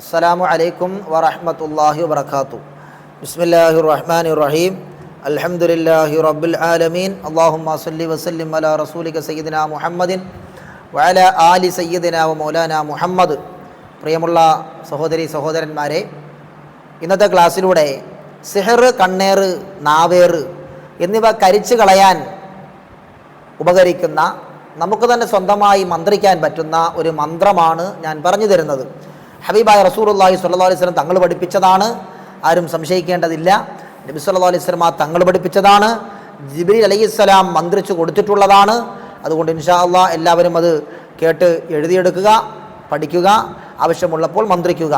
അസ്സലാമു അലൈക്കും വറഹ്മത്തുള്ളാഹി വബറകാതുഹു ബിസ്മില്ലാഹി റഹ്മാൻ റഹീം അൽഹംദുലില്ലാഹി റബ്ബിൽ ആലമീൻ. അല്ലാഹുമ്മ സല്ലി വസല്ലിം അലാ റസൂലിക സയ്യിദിന മുഹമ്മദിൻ വഅല ആലി സയ്യിദിന മൗലാന മുഹമ്മദ്. പ്രിയമുള്ള സഹോദരി സഹോദരന്മാരെ ഇന്നത്തെ ക്ലാസ്സിലൂടെ സിഹർ കണ്ണേർ നാവേർ എന്നിവ കരിച്ചു കളയാൻ ഉപകരിക്കുന്ന നമുക്ക് തന്നെ സ്വന്തമായി മന്ത്രിക്കാൻ പറ്റുന്ന ഒരു മന്ത്രമാണ് ഞാൻ പറഞ്ഞു തരുന്നത്. ഹബീബായ റസൂലുള്ളാഹി സ്വല്ലല്ലാഹു അലൈഹി വസല്ലം തങ്ങൾ പഠിപ്പിച്ചതാണ്. ആരും സംശയിക്കേണ്ടതില്ല. നബി സല്ലല്ലാഹു അലൈഹി വസല്ലം തങ്ങൾ പഠിപ്പിച്ചതാണ്. ജിബ്രീൽ അലൈഹിസ്സലാം മന്ത്രിച്ചു കൊടുത്തിട്ടുള്ളതാണ്. അതുകൊണ്ട് ഇൻഷാ അള്ളാഹ് എല്ലാവരും അത് കേട്ട് എഴുതിയെടുക്കുക പഠിക്കുക ആവശ്യമുള്ളപ്പോൾ മന്ത്രിക്കുക.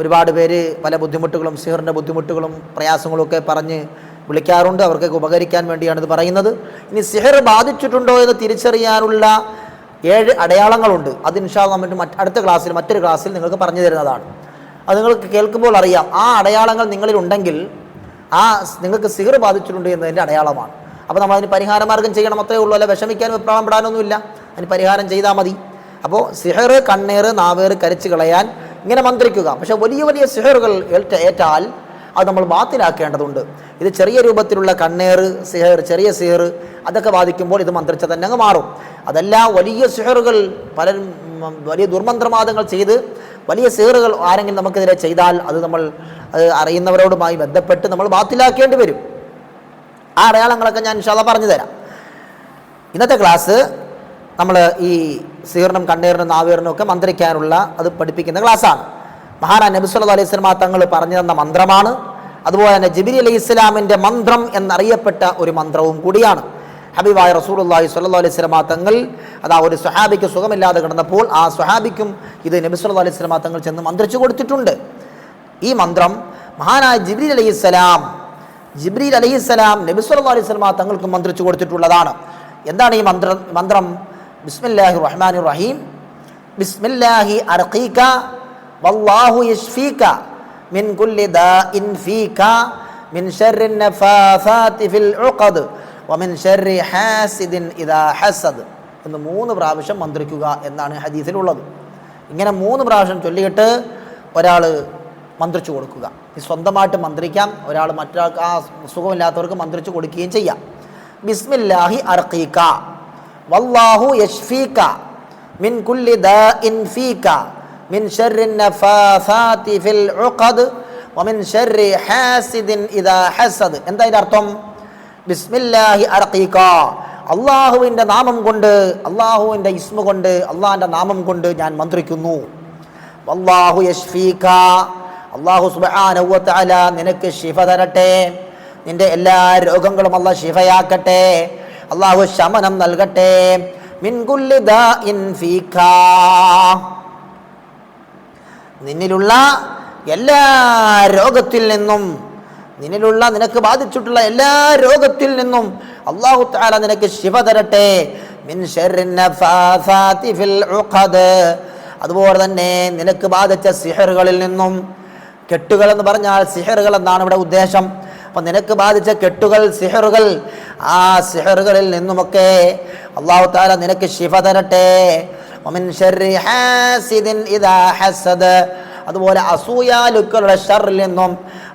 ഒരുപാട് പേര് പല ബുദ്ധിമുട്ടുകളും സിഹറിന്റെ ബുദ്ധിമുട്ടുകളും പ്രയാസങ്ങളും ഒക്കെ പറഞ്ഞ് വിളിക്കാറുണ്ട്. അവർക്കൊക്കെ ഉപകരിക്കാൻ വേണ്ടിയാണ് ഇത് പറയുന്നത്. ഇനി സിഹർ ബാധിച്ചിട്ടുണ്ടോ എന്ന് തിരിച്ചറിയാനുള്ള ഏഴ് അടയാളങ്ങളുണ്ട്. അത് ഇൻഷാ നമ്മൾ മറ്റ് അടുത്ത ക്ലാസ്സിൽ മറ്റൊരു ക്ലാസ്സിൽ നിങ്ങൾക്ക് പറഞ്ഞു തരുന്നതാണ്. അത് നിങ്ങൾക്ക് കേൾക്കുമ്പോൾ അറിയാം ആ അടയാളങ്ങൾ നിങ്ങളിൽ ഉണ്ടെങ്കിൽ ആ നിങ്ങൾക്ക് സിഹർ ബാധിച്ചിട്ടുണ്ട് എന്നതിന്റെ അടയാളമാണ്. അപ്പോൾ നമ്മൾ അതിന് പരിഹാരമാർഗം ചെയ്യണം അത്രേ ഉള്ളൂ അല്ല വിഷമിക്കാനും വിപ്രാളപ്പെടാനൊന്നുമില്ല അതിന് പരിഹാരം ചെയ്താൽ മതി. അപ്പോൾ സിഹർ കണ്ണേറ് നാവേറ് കരിച്ചു കളയാൻ ഇങ്ങനെ മന്ത്രിക്കുക. പക്ഷേ വലിയ വലിയ സിഹറുകൾ ഏറ്റാൽ അത് നമ്മൾ ബാത്തിലാക്കേണ്ടതുണ്ട്. ഇത് ചെറിയ രൂപത്തിലുള്ള കണ്ണേറ് സിഹർ ചെറിയ സിഹർ അതൊക്കെ ബാധിക്കുമ്പോൾ ഇത് മന്ത്രിച്ച തന്നെ അങ്ങ് മാറും. അതല്ല വലിയ സിഹറുകൾ പലരും വലിയ ദുർമന്ത്രവാദങ്ങൾ ചെയ്ത് വലിയ സിഹറുകൾ ആരെങ്കിലും നമുക്കെതിരെ ചെയ്താൽ അത് നമ്മൾ അറിയുന്നവരോടുമായി ബന്ധപ്പെട്ട് നമ്മൾ ബാത്തിലാക്കേണ്ടി വരും. ആ അടയാളങ്ങളൊക്കെ ഞാൻ ഇൻഷാല്ല പറഞ്ഞു തരാം. ഇന്നത്തെ ക്ലാസ് നമ്മൾ ഈ സീർണം കണ്ണീറിനും നാവീറിനും ഒക്കെ മന്ത്രിക്കാനുള്ള അത് പഠിപ്പിക്കുന്ന ക്ലാസ്സാണ്. മഹാനാ നബി സല്ലല്ലാഹു അലൈഹി സ്വലമ തങ്ങൾ പറഞ്ഞു തന്ന മന്ത്രമാണ്. അതുപോലെ തന്നെ ജബിരി അലൈഹി ഇസ്ലാമിന്റെ മന്ത്രം എന്നറിയപ്പെട്ട ഒരു മന്ത്രവും കൂടിയാണ്. ഹബീബായ റസൂലുള്ളാഹി സ്വല്ലു അലൈഹി തങ്ങൾ അതാ ഒരു സ്വഹാബിക്ക് സുഖമില്ലാതെ കിടന്നപ്പോൾ ആ സ്വഹാബിക്കും ഇത് നബി സല്ലല്ലാഹു അലൈഹി തങ്ങൾ ചെന്ന് മന്ത്രിച്ചു കൊടുത്തിട്ടുണ്ട്. ഈ മന്ത്രം മഹാനായ ജിബ്രീൽ അലൈഹി സ്വലാം ജിബ്രീൽ അലൈഹി സ്വലാം നബി സല്ലല്ലാഹു അലൈഹി തങ്ങൾക്ക് മന്ത്രിച്ചു കൊടുത്തിട്ടുള്ളതാണ്. എന്താണ് ഈ മന്ത്രം? മന്ത്രം ബിസ്മില്ലാഹി റഹ്മാൻ റഹീം. ബിസ്മില്ലാഹി അർഖീക വല്ലാഹു യശ്ഫീക മിൻ കുല്ലി ദാഇൻ ഫീക മിൻ ശർരി നഫാസാതി ഫിൽ ഉഖദ് വമിൻ ശർരി ഹാസിദിൻ ഇദാ ഹസദ്. എന്ന് മൂന്ന് പ്രാവശ്യം മന്ത്രിക്കുക എന്നാണ് ഹദീസിലുള്ളത്. ഇങ്ങനെ മൂന്ന് പ്രാവശ്യം ചൊല്ലിയിട്ട് ഒരാൾ മന്ത്രിച്ചു കൊടുക്കുക. ഈ സ്വന്തമായിട്ട് മന്ത്രിക്കാം ഒരാൾ മറ്റൊരാൾക്ക് ആ സുഖമില്ലാത്തവർക്ക് മന്ത്രിച്ചു കൊടുക്കുകയും ചെയ്യാം. ബിസ്മില്ലാഹി അർഖീക. വല്ലാഹു യശ്ഫീക മിൻ കുല്ലി ദാഇൻ ഫീക. മിൻ ശർരി നഫാസാതി ഫിൽ ഉഖദ് വമിൻ ശർരി ഹാസിദിൻ ഇദാ ഹസദ്. എന്താ ഇതിന്റെ അർത്ഥം? ബിസ്മില്ലാഹി അർഖീക അള്ളാഹുവിന്റെ നാമം കൊണ്ട് അള്ളാഹുവിന്റെ ഇസ്മ കൊണ്ട് അള്ളാഹിന്റെ നാമം കൊണ്ട് ഞാൻ മന്ത്രിക്കുന്നു. അള്ളാഹു യശ്ഫീക. അള്ളാഹു സുബ്ഹാനഹു തആല നിനക്ക് ശിഫ തരട്ടെ. നിന്റെ എല്ലാ രോഗങ്ങളും അള്ളാഹ് ശിഫയാക്കട്ടെ. അള്ളാഹു ശമനം നൽകട്ടെ. മിൻ കുല്ലി ദാഇൻ ഫീക. നിന്നിലുള്ള എല്ലാ രോഗത്തിൽ നിന്നും നിന്നിലുള്ള നിനക്ക് ബാധിച്ചിട്ടുള്ള എല്ലാ രോഗത്തിൽ നിന്നും അള്ളാഹു താല നിനക്ക് ശിവ തരട്ടെ. അതുപോലെ തന്നെ നിനക്ക് ബാധിച്ച സിഹറുകളിൽ നിന്നും കെട്ടുകൾ എന്ന് പറഞ്ഞാൽ സിഹറുകൾ എന്നാണ് ഇവിടെ ഉദ്ദേശം. അപ്പം നിനക്ക് ബാധിച്ച കെട്ടുകൾ സിഹറുകൾ ആ സിഹറുകളിൽ നിന്നുമൊക്കെ അള്ളാഹു താല നിനക്ക് ശിഫ തരട്ടെ. അതുപോലെ അസൂയാലുക്കളുടെ ഷറിൽ നിന്നും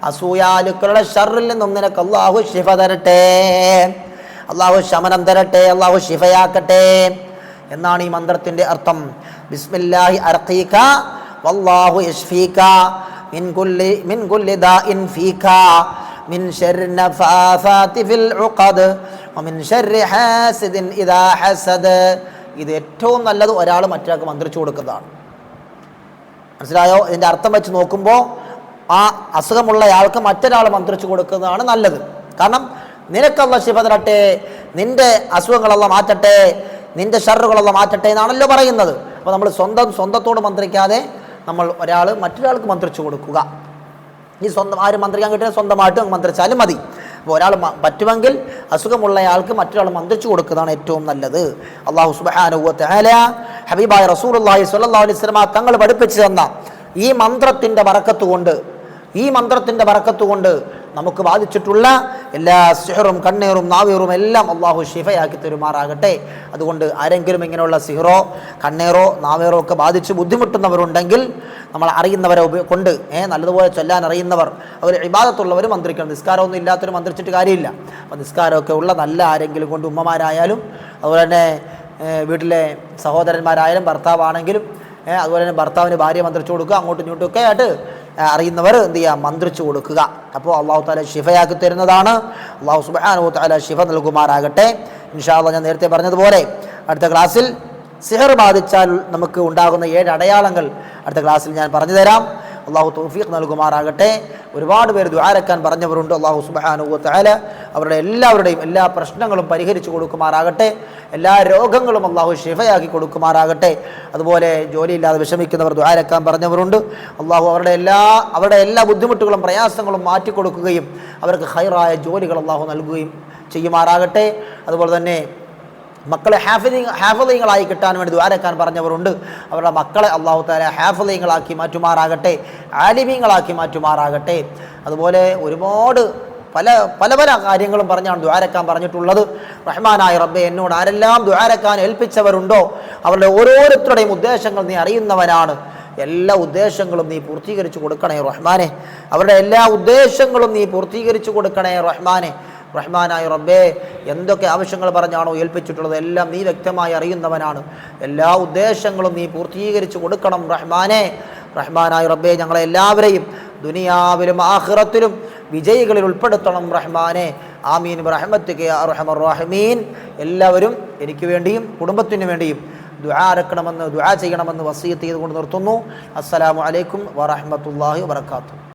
അസൂയാലുക്കളുടെ ഷറിൽ നിന്നും നിനക്ക് അള്ളാഹു ഷിഫ തരട്ടെ. അള്ളാഹു ശമനം തരട്ടെ അള്ളാഹു ഷിഫയാക്കട്ടെ എന്നാണ് ഈ മന്ത്രത്തിന്റെ അർത്ഥം. ബിസ്മില്ലാഹി അർഖീക വല്ലാഹു യശ്ഫീക മിൻ കുല്ലി മിൻ കുല്ലി ദാഇൻ ഫീക മിൻ ശർരി നഫാസാതി ഫിൽ ഉഖദ് വമിൻ ശർരി ഹാസിദിൻ ഇദാ ഹസദ്. ഇത് ഏറ്റവും നല്ലത് ഒരാൾ മറ്റൊരാൾക്ക് മന്ത്രിച്ചു കൊടുക്കുന്നതാണ്. മനസ്സിലായോ? ഇതിന്റെ അർത്ഥം വെച്ച് നോക്കുമ്പോൾ ആ അസുഖമുള്ളയാൾക്ക് മറ്റൊരാൾ മന്ത്രിച്ചു കൊടുക്കുന്നതാണ് നല്ലത്. കാരണം നിനക്കല്ല ശിവ തരട്ടെ നിന്റെ അസുഖങ്ങളെല്ലാം മാറ്റട്ടെ നിന്റെ ഷറുകളെല്ലാം മാറ്റട്ടെ എന്നാണല്ലോ പറയുന്നത്. അപ്പോൾ നമ്മൾ സ്വന്തം സ്വന്തത്തോട് മന്ത്രിക്കാതെ നമ്മൾ ഒരാൾ മറ്റൊരാൾക്ക് മന്ത്രിച്ചു കൊടുക്കുക. ഈ സ്വന്തം ആരും മന്ത്രിക്കാൻ കിട്ടിയാൽ സ്വന്തമായിട്ട് മന്ത്രിച്ചാലും മതി. അപ്പോൾ ഒരാൾ പറ്റുമെങ്കിൽ അസുഖമുള്ളയാൾക്ക് മറ്റൊരാൾ മന്ത്രിച്ചു കൊടുക്കുന്നതാണ് ഏറ്റവും നല്ലത്. അള്ളാഹു സുബാനുല ഹബീബായ റസൂലുള്ളാഹി അള്ളാഹി അലൈഹി സ്വലമ തങ്ങൾ പഠിപ്പിച്ചു തന്ന ഈ മന്ത്രത്തിന്റെ വറക്കത്തുകൊണ്ട് ഈ മന്ത്രത്തിന്റെ വറക്കത്ത് കൊണ്ട് നമുക്ക് ബാധിച്ചിട്ടുള്ള എല്ലാ സിഹറും കണ്ണീറും നാവീറും എല്ലാം അള്ളാഹു ഷിഫയാക്കി തരുമാറാകട്ടെ. അതുകൊണ്ട് ആരെങ്കിലും ഇങ്ങനെയുള്ള സിഹറോ കണ്ണീറോ നാവേറോ ഒക്കെ ബാധിച്ച് ബുദ്ധിമുട്ടുന്നവരുണ്ടെങ്കിൽ നമ്മൾ അറിയുന്നവരെ കൊണ്ട് ഏ നല്ലതുപോലെ ചൊല്ലാൻ അറിയുന്നവർ അവർ ഇബാദത്തുള്ളവർ മന്ത്രിക്കണം. നിസ്കാരമൊന്നും ഇല്ലാത്തവർ മന്ത്രിച്ചിട്ട് കാര്യമില്ല. അപ്പോൾ നിസ്കാരമൊക്കെ ഉള്ള നല്ല ആരെങ്കിലും കൊണ്ട് ഉമ്മമാരായാലും അതുപോലെ തന്നെ വീട്ടിലെ സഹോദരന്മാരായാലും ഭർത്താവാണെങ്കിലും അതുപോലെ തന്നെ ഭർത്താവിന് ഭാര്യ മന്ത്രിച്ചു കൊടുക്കുക അങ്ങോട്ടും ഇങ്ങോട്ടും ഒക്കെ ആയിട്ട് അറിയുന്നവർ എന്ത് ചെയ്യുക മന്ത്രിച്ചു കൊടുക്കുക. അപ്പോൾ അള്ളാഹു താല ഷിഫയാക്കി തരുന്നതാണ്. അള്ളാഹു സുബാനു താല ഷിഫ നൽകുമാറാകട്ടെ. ഇൻഷാല്ല ഞാൻ നേരത്തെ പറഞ്ഞതുപോലെ അടുത്ത ക്ലാസ്സിൽ സിഹർ ബാധിച്ചാൽ നമുക്ക് ഉണ്ടാകുന്ന ഏഴ് അടയാളങ്ങൾ അടുത്ത ക്ലാസ്സിൽ ഞാൻ പറഞ്ഞു തരാം. അള്ളാഹു തൗഫീഖ് നൽകുമാറാകട്ടെ. ഒരുപാട് പേര് ദ്വാരക്കാൻ പറഞ്ഞവരുണ്ട്. അള്ളാഹു സുബാനു താല അവരുടെ എല്ലാവരുടെയും എല്ലാ പ്രശ്നങ്ങളും പരിഹരിച്ചു കൊടുക്കുമാറാകട്ടെ. എല്ലാ രോഗങ്ങളും അള്ളാഹു ഷിഫയാക്കി കൊടുക്കുമാറാകട്ടെ. അതുപോലെ ജോലിയില്ലാതെ വിഷമിക്കുന്നവർ ദ്വാരക്കാൻ പറഞ്ഞവരുണ്ട്. അള്ളാഹു അവരുടെ എല്ലാ അവരുടെ എല്ലാ ബുദ്ധിമുട്ടുകളും പ്രയാസങ്ങളും മാറ്റിക്കൊടുക്കുകയും അവർക്ക് ഹൈറായ ജോലികൾ അള്ളാഹു നൽകുകയും ചെയ്യുമാറാകട്ടെ. അതുപോലെ തന്നെ മക്കളെ ഹാഫിലിങ് ഹാഫലിങ്ങളായി കിട്ടാൻ വേണ്ടി ദ്വാരക്കാൻ പറഞ്ഞവരുണ്ട്. അവരുടെ മക്കളെ അള്ളാഹു താല ഹാഫലിങ്ങളാക്കി മാറ്റുമാറാകട്ടെ ആലിമീങ്ങളാക്കി മാറ്റുമാറാകട്ടെ. അതുപോലെ ഒരുപാട് പല പല പല കാര്യങ്ങളും പറഞ്ഞാണ് ദ്വാരക്കാൻ പറഞ്ഞിട്ടുള്ളത്. റഹ്മാനായ റബ്ബെ എന്നോട് ആരെല്ലാം ദ്വാരക്കാൻ ഏൽപ്പിച്ചവരുണ്ടോ? അവരുടെ ഓരോരുത്തരുടെയും ഉദ്ദേശങ്ങൾ നീ അറിയുന്നവനാണ്. എല്ലാ ഉദ്ദേശങ്ങളും നീ പൂർത്തീകരിച്ചു കൊടുക്കണേ റഹ്മാനെ. അവരുടെ എല്ലാ ഉദ്ദേശങ്ങളും നീ പൂർത്തീകരിച്ചു കൊടുക്കണേ റഹ്മാനെ. റഹ്മാനായ റബ്ബേ എന്തൊക്കെ ആവശ്യങ്ങൾ പറഞ്ഞാണോ ഏൽപ്പിച്ചിട്ടുള്ളത് എല്ലാം നീ വ്യക്തമായി അറിയുന്നവനാണ്. എല്ലാ ഉദ്ദേശങ്ങളും നീ പൂർത്തീകരിച്ചു കൊടുക്കണം റഹ്മാനെ. റഹ്മാനായ റബ്ബെ ഞങ്ങളെ എല്ലാവരെയും ദുനിയാവിലും ആഹ്റത്തിലും വിജയികളിൽ ഉൾപ്പെടുത്തണം റഹ്മാനെ. ആമീൻ. റഹ്മത്ത് കെ റഹ്മർ റഹ്മീൻ. എല്ലാവരും എനിക്ക് വേണ്ടിയും കുടുംബത്തിന് വേണ്ടിയും ദുആരക്കണമെന്ന് ദുആ ചെയ്യണമെന്ന് വസീത്ത് ചെയ്തുകൊണ്ട് നിർത്തുന്നു. അസ്സലാമു അലൈക്കും വറഹ്മത്തുള്ളാഹി വബറകാതുഹു.